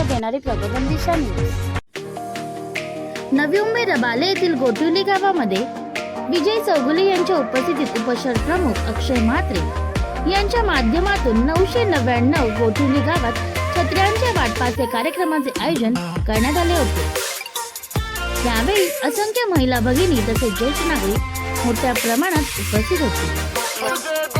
नव्या नवी देणारी प्रबोधन दिशा न्यूज नवी मुंबई रबाले येथील गोटिवली गावामध्ये विजय चौगुले यांच्या उपस्थितीत उपशहर प्रमुख अक्षय म्हात्रे यांच्या माध्यमातून नऊशे नव्याण्णव गोटिवली गावात छत्र्यांच्या वाटपाचे कार्यक्रमाचे आयोजन करण्यात आले होते. यावेळी असंख्य महिला भगिनी तसेच ज्येष्ठ नागरिक मोठ्या प्रमाणात उपस्थित होते.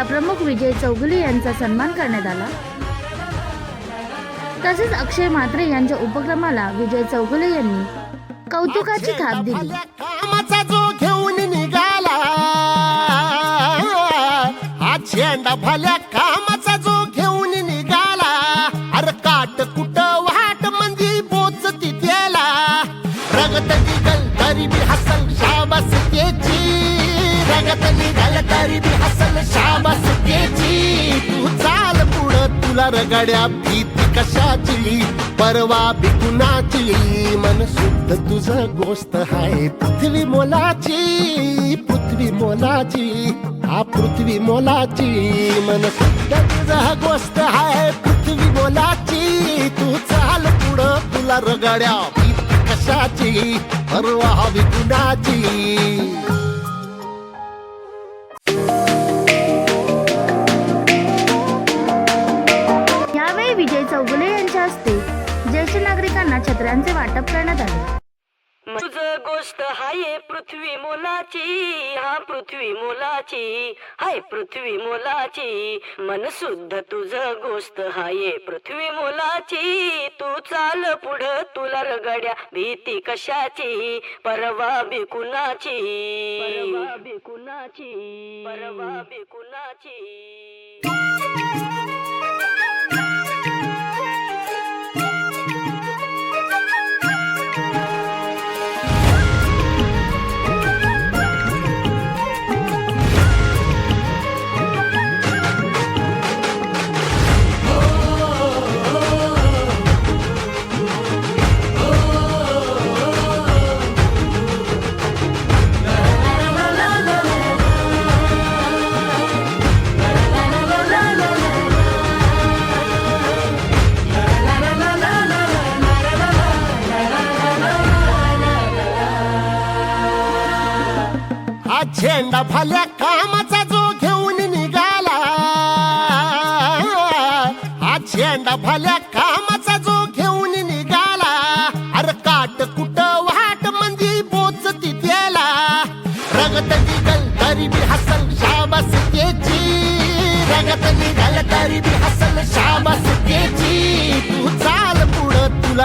जिल्हा प्रमुख विजय चौगुले यांचा सन्मान करण्यात आला. तसेच अक्षय म्हात्रे यांच्या उपक्रमाला विजय चौगुले यांनी कौतुकाची थाप दिली. झेंडा भल्या कामाचा जो घेऊन निघाला अरे काट कुट वाट मंदी पोचती त्याला रगत निघल तरी बी हसल शाबास त्याची रगत निघल तरी बी हसल शाबास त्याची तू चाल पुढं तुला रगड्या भीती कशाची परवा बिकुनाची मन शुद्ध तुझं गोष्ट हाय. पृथ्वी मोलाची पृथ्वी मोलाची. हा पृथ्वी मोलाची. मन शुद्ध तुझं गोष्ट हाय. पृथ्वी मोलाची. तू चाल पुढं तुला रगड्या भीती कशाची परवा बिकुनाची छत्र्यांचे वाटप करण्यात आले. तुझ गोष्ट हाय पृथ्वी मोलाची हा पृथ्वी मोलाची हाय पृथ्वी मोलाची. मन शुद्ध तुझ गोष्ट हाय पृथ्वी मोलाची. तू चाल पुढ तुला रगड्या भीती कशाची? परवा बिकुनाची परवा बिकुनाची परवा बिकुनाची झेंडा फाल्या कामाचा जो घेऊन निघाला हा झेंडा फाल्या कामाचा जो घेऊन निघाला अरे काट कुट वाट मंदी पोचती त्याला रगत निघल तरी बी हसल शाबास त्याची रगत निघल तरी बी हसल शाबास त्याची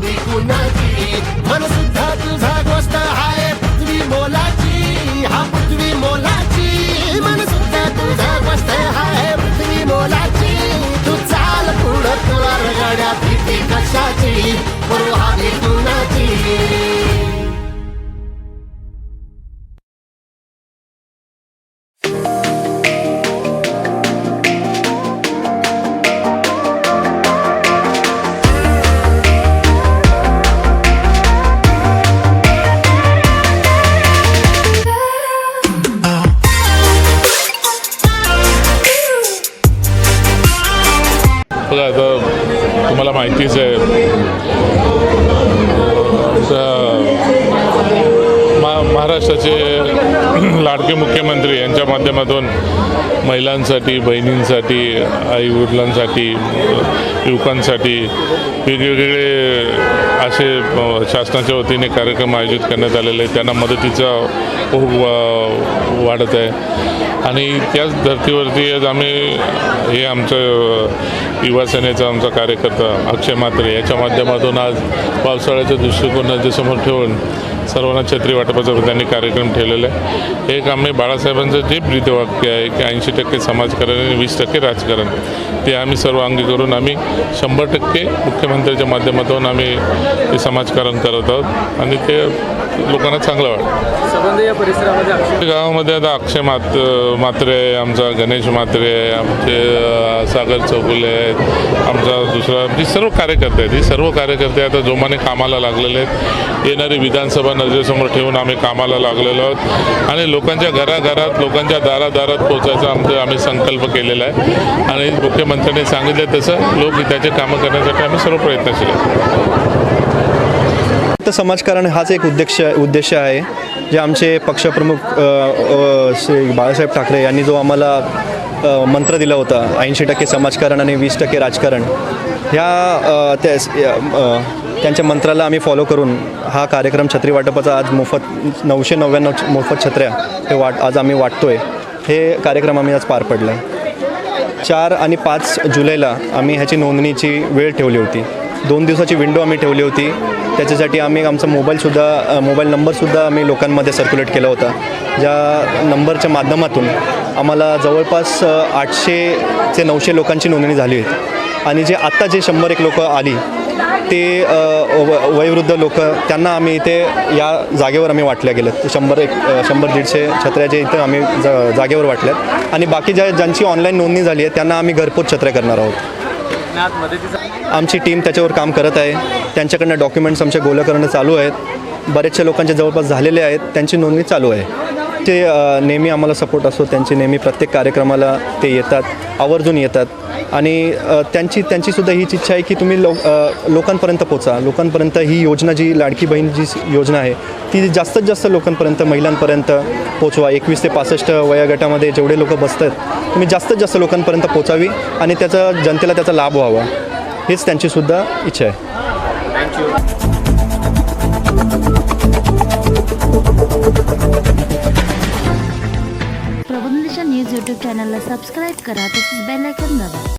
परवावी कुणाची मन तुम्हाला माहितीच आहे. महाराष्ट्राचे लाडके मुख्यमंत्री यांच्या माध्यमातून महिलांसाठी बहिणींसाठी आई वडिलांसाठी युवकांसाठी वेगवेगळे असे शासनाच्या वतीने कार्यक्रम आयोजित करण्यात आलेले आहेत. त्यांना मदतीचा ओघ वाढत आहे. आणि त्याच धर्तीवरती आज आम्ही हे आमचं अ, युवा सेनेचा आमचा कार्यकर्ता अक्षय मात्रे याच्या माध्यमातून आज पावसाळ्याच्या दृष्टिकोनाच्या समोर ठेवून सर्वांना छत्री वाटपाचा त्यांनी कार्यक्रम ठेवलेला आहे. एक आम्ही बाळासाहेबांचं जे प्रीतवाक्य आहे की ऐंशी टक्के समाजकारण आणि वीस टक्के राजकारण. ते आम्ही सर्व अंगी करून आम्ही शंभर टक्के मुख्यमंत्र्याच्या माध्यमातून आम्ही ते समाजकारण करत आहोत. आणि ते लोकांना चांगलं वाटतं. गावामध्ये आता अक्षय मात मात्रे आमचा गणेश मात्रे आमचे सागर चौगुले आहेत आमचा दुसरा म्हणजे सर्व कार्यकर्ते आहेत. हे सर्व कार्यकर्ते आता जोमाने कामाला लागलेले आहेत. येणारी विधानसभा नजरेसमोर ठेवून आम्ही कामाला लागलेलो आहोत. आणि लोकांच्या घराघरात लोकांच्या दारादारात पोचायचा आमचं आम्ही संकल्प केलेला आहे. आणि मुख्यमंत्र्यांनी सांगितलं तसं लोक त्याचे कामं करण्यासाठी आम्ही सर्व प्रयत्नशील आहे फक्त समाजकारण हाच एक उद्देश उद्देश आहे जे आमचे पक्षप्रमुख श्री बाळासाहेब ठाकरे यांनी जो आम्हाला मंत्र दिला होता ऐंशी टक्के समाजकारण आणि वीस टक्के राजकारण ह्या त्या त्यांच्या मंत्राला आम्ही फॉलो करून हा कार्यक्रम छत्री वाटपाचा आज मोफत नऊशे नव्याण्णव मोफत छत्र्या हे वाट आज आम्ही वाटतोय हे कार्यक्रम आम्ही आज पार पडला चार आणि पाच जुलैला आम्ही ह्याची नोंदणीची वेळ ठेवली होती. दोन दिवसाची विंडो आम्ही ठेवली होती. त्याच्यासाठी आम्ही आमचा मोबाईलसुद्धा मोबाईल नंबरसुद्धा आम्ही लोकांमध्ये सर्क्युलेट केला होता. ज्या नंबरच्या माध्यमातून आम्हाला जवळपास आठशे ते नऊशे लोकांची नोंदणी झाली होती. आणि जे आत्ता जे शंभर एक लोकं आली ते व- वयोवृद्ध लोक त्यांना आम्ही इथे या जागेवर आम्ही वाटल्या गेलं शंभर एक शंभर दीडशे छत्र्या जे इथं आम्ही जा जागेवर वाटल्यात. आणि बाकी ज्या ज्यांची ऑनलाईन नोंदणी झाली आहे त्यांना आम्ही घरपोच छत्र्या करणार आहोत. आमची टीम त्याच्यावर काम करत आहे. त्यांच्याकडनं डॉक्युमेंट्स आमच्या गोळा करणं चालू आहेत. बरेचशा लोकांचे जवळपास झालेले आहेत. त्यांची नोंदणी चालू आहे. ते नेहमी आम्हाला सपोर्ट असतो. त्यांची नेहमी प्रत्येक कार्यक्रमाला ते येतात आवर्जून येतात. आणि त्यांची त्यांचीसुद्धा हीच इच्छा आहे की तुम्ही लो लोकांपर्यंत पोचा. लोकांपर्यंत ही योजना जी लाडकी बहीण जी योजना आहे ती जास्तीत जास्त लोकांपर्यंत महिलांपर्यंत पोचवा. एकवीस ते पासष्ट वयोगटामध्ये जेवढे लोक बसतात तुम्ही जास्तीत जास्त लोकांपर्यंत पोचावी आणि त्याचा जनतेला त्याचा लाभ व्हावा. हेच त्यांचीसुद्धा इच्छा आहे. प्रबंधेच्या न्यूज यूट्यूब चॅनलला सबस्क्राईब करा तसंच बेल दाबा.